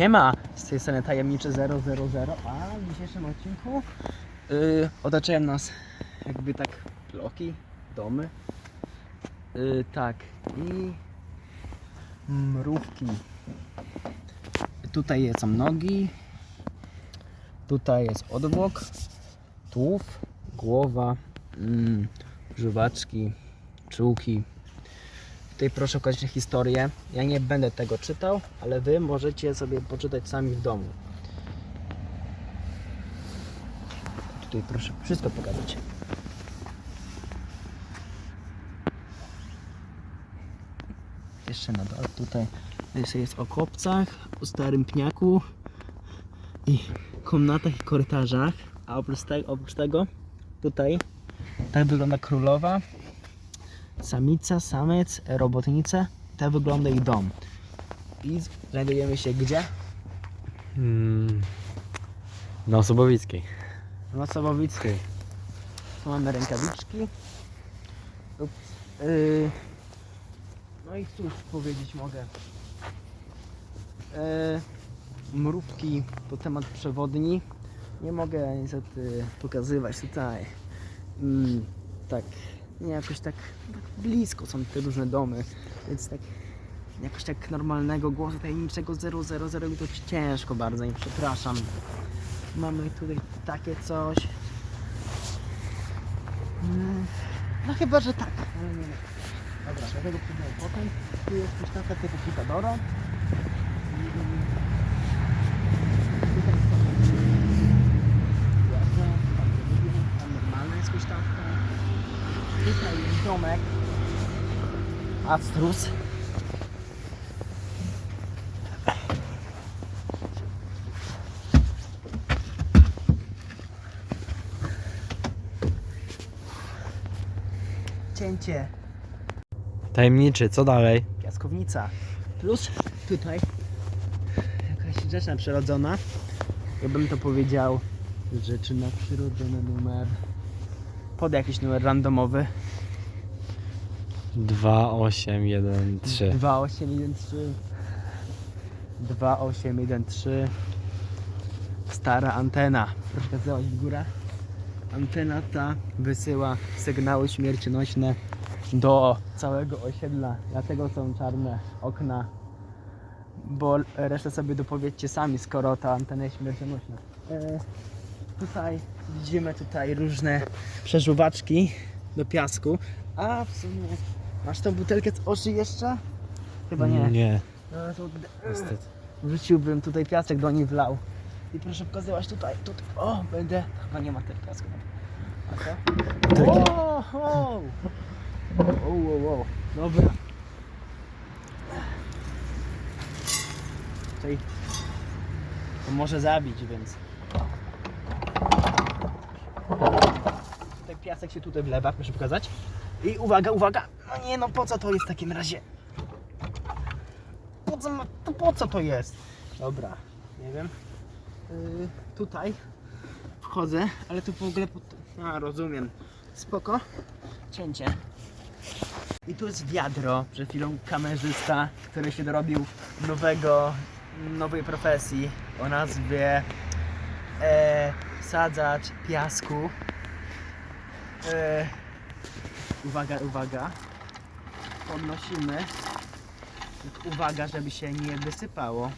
Siema, z tej strony tajemniczy 000, a w dzisiejszym odcinku yy, otaczają nas jakby tak bloki, domy. Yy, tak, i mrówki. Tutaj są nogi, tutaj jest odwłok, tułów, głowa, żuwaczki, czułki. Tutaj proszę okazać historię. Ja nie będę tego czytał, ale wy możecie sobie poczytać sami w domu. Tutaj proszę wszystko pokazać. Jeszcze na dole tutaj jest o kopcach, o starym pniaku i komnatach i korytarzach. A oprócz, te, oprócz tego tutaj tak wygląda królowa samica, samec, robotnice. Tak wygląda ich dom. I znajdujemy się gdzie? Mm. Na Osobowickiej. Na Sobowickiej. Tu mamy rękawiczki. Yy. No i cóż powiedzieć mogę. Yy. Mrówki to temat przewodni. Nie mogę niestety pokazywać tutaj. Mm, tak, nie jakoś tak, tak blisko są te różne domy, więc tak jakoś tak normalnego głosu tajemniczego 000 mi to ciężko bardzo i przepraszam. Mamy tutaj takie coś. No chyba, że tak. Dobra, do tego przyjdę potem. Tu jest huśtawka typu Pitadoro. Tutaj są Ładne, bardzo lubię. Tam normalna jest huśtawka. Tutaj jest domek. Astrus. Cięcie. Tajemniczy, co dalej? Piaskownica. Plus tutaj jakaś rzecz nadprzyrodzona. Ja bym to powiedział, rzeczy nadprzyrodzone numer. Pod jakiś numer randomowy. 2813. 2813 2813 Stara antena. Proszę pokazywać w górę. Antena ta wysyła sygnały śmiercionośne do całego osiedla. Dlatego są czarne okna. Bo resztę sobie dopowiedzcie sami, skoro ta antena jest śmiercionośna. E, tutaj widzimy tutaj różne przeżuwaczki do piasku. A w sumie masz tą butelkę z oczy jeszcze? Chyba nie. Nie, No, to, niestety. Wrzuciłbym tutaj piasek do niej wlał. I proszę pokazywać tutaj, tutaj. O, będę. Chyba nie ma tego piasku. A co? O, o, o, o, o. Dobra. Tutaj to może zabić, więc. Piasek się tutaj wlewa, proszę pokazać. I uwaga, uwaga. No nie no, po co to jest w takim razie? Po co, ma- to po co to jest? Dobra, nie wiem. Yy, tutaj wchodzę, ale tu w ogóle. A, rozumiem. Spoko. Cięcie. I tu jest wiadro. Przed chwilą kamerzysta, który się dorobił nowego, nowej profesji o nazwie e, sadzacz piasku. E, uwaga, uwaga. Podnosimy. Uwaga, żeby się nie wysypało.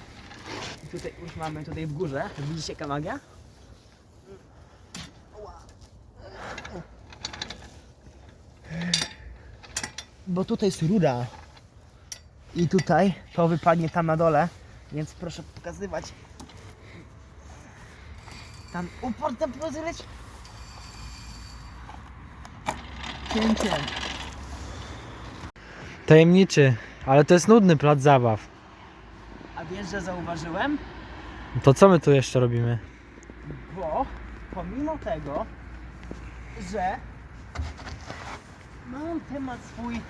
I tutaj już mamy tutaj w górze. Widzicie kamagia? Bo tutaj jest rura. I tutaj to wypadnie tam na dole. Więc proszę pokazywać. Tam upor tam pozyleć. Cięcie. Tajemniczy, ale to jest nudny plac zabaw. A wiesz, że zauważyłem? To co my tu jeszcze robimy? Bo pomimo tego, że mam temat swój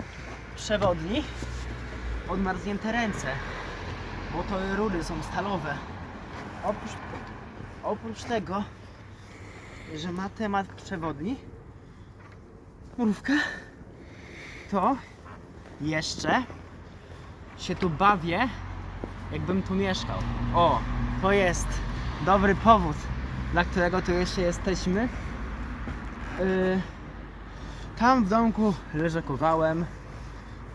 przewodni, odmarznięte ręce, bo to rury są stalowe. Oprócz, oprócz tego, że ma temat przewodni, mrówka, to jeszcze się tu bawię jakbym tu mieszkał. O, to jest dobry powód, dla którego tu jeszcze jesteśmy. Yy, tam w domku leżakowałem,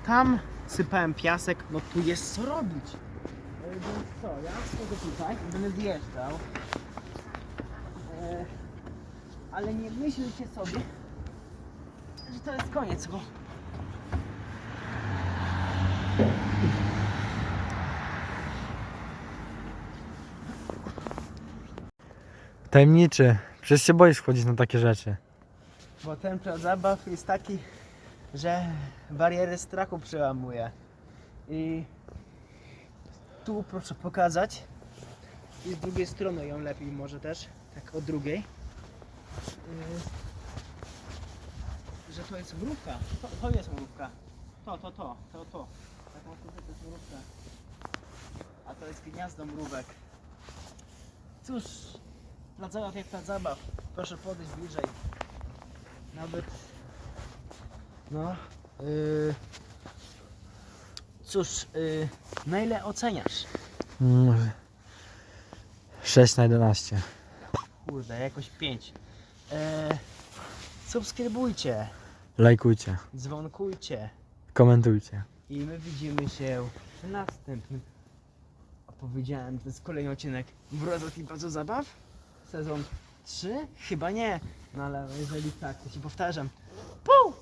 tam sypałem piasek, no tu jest co robić. Yy, więc co, ja wchodzę tutaj i będę zjeżdżał. Yy, ale nie myślcie sobie, że to jest koniec, bo Tajemniczy. Przecież się boisz wchodzić na takie rzeczy. Bo ten plac zabaw jest taki, że bariery strachu przełamuje. I tu proszę pokazać. I z drugiej strony ją lepiej może też, tak od drugiej. Yy, że to jest mrówka. To, to jest mrówka. To, to, to, to, to. Tak można powiedzieć, to jest mrówka. A to jest gniazdo mrówek. Cóż, plac zabaw jak plac zabaw. Proszę podejść bliżej. Nawet. No. Yy, cóż, yy, na ile oceniasz? Mm. 6 na 11. Kurde, jakoś 5. E, subskrybujcie, Lajkujcie. dzwonkujcie Komentujcie. i my widzimy się w następnym. Opowiedziałem, to jest kolejny odcinek Wrozot i Bardzo Zabaw. Sezon 3? Chyba nie. No ale jeżeli tak, to się powtarzam. Po